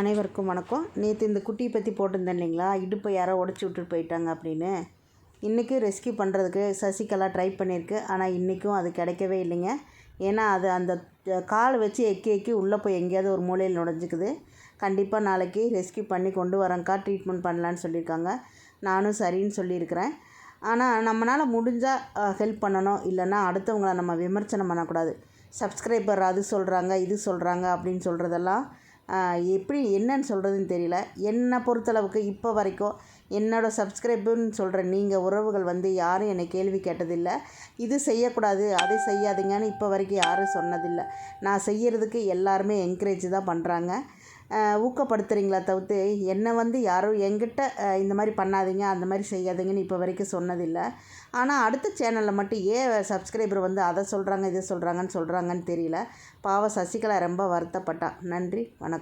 அனைவருக்கும் வணக்கம். நேற்று இந்த குட்டியை பற்றி போட்டிருந்தேன் இல்லைங்களா? இடுப்பை யாரோ உடச்சி விட்டுட்டு போயிட்டாங்க அப்படின்னு. இன்றைக்கி ரெஸ்கியூ பண்ணுறதுக்கு சசிகலா ட்ரை பண்ணியிருக்கு. ஆனால் இன்றைக்கும் அது கிடைக்கவே இல்லைங்க. ஏன்னா அது அந்த கால் வச்சு எக்கி எக்கி உள்ளே போய் எங்கேயாவது ஒரு மூலையில் நுழைஞ்சிக்குது. கண்டிப்பாக நாளைக்கு ரெஸ்கியூ பண்ணி கொண்டு வரேங்க்கா ட்ரீட்மெண்ட் பண்ணலான்னு சொல்லியிருக்காங்க. நானும் சரின்னு சொல்லியிருக்கிறேன். ஆனால் நம்மளால் முடிஞ்சால் ஹெல்ப் பண்ணணும். இல்லைன்னா அடுத்தவங்கள நம்ம விமர்சனம் பண்ணக்கூடாது. சப்ஸ்கிரைபர் அது சொல்கிறாங்க இது சொல்கிறாங்க அப்படின்னு சொல்கிறதெல்லாம் எப்படி என்னன்னு சொல்கிறதுன்னு தெரியல. என்னை பொறுத்தளவுக்கு இப்போ வரைக்கும் என்னோடய சப்ஸ்கிரைபுன்னு சொல்கிற நீங்கள் உறவுகள் வந்து யாரும் என்னை கேள்வி கேட்டதில்லை. இது செய்யக்கூடாது அதை செய்யாதீங்கன்னு இப்போ வரைக்கும் யாரும் சொன்னதில்லை. நான் செய்கிறதுக்கு எல்லாருமே என்கரேஜ் தான் பண்ணுறாங்க ஊக்கப்படுத்துகிறீங்களா தவிர்த்து என்னை வந்து யாரும் எங்கிட்ட இந்த மாதிரி பண்ணாதீங்க அந்த மாதிரி செய்யாதீங்கன்னு இப்போ வரைக்கும் சொன்னதில்லை. ஆனால் அடுத்த சேனலில் மட்டும் ஏன் சப்ஸ்கிரைபர் வந்து அதை சொல்கிறாங்க இதை சொல்கிறாங்கன்னு சொல்கிறாங்கன்னு தெரியல. பாவம் சசிகலா ரொம்ப வருத்தப்பட்டா. நன்றி வணக்கம்.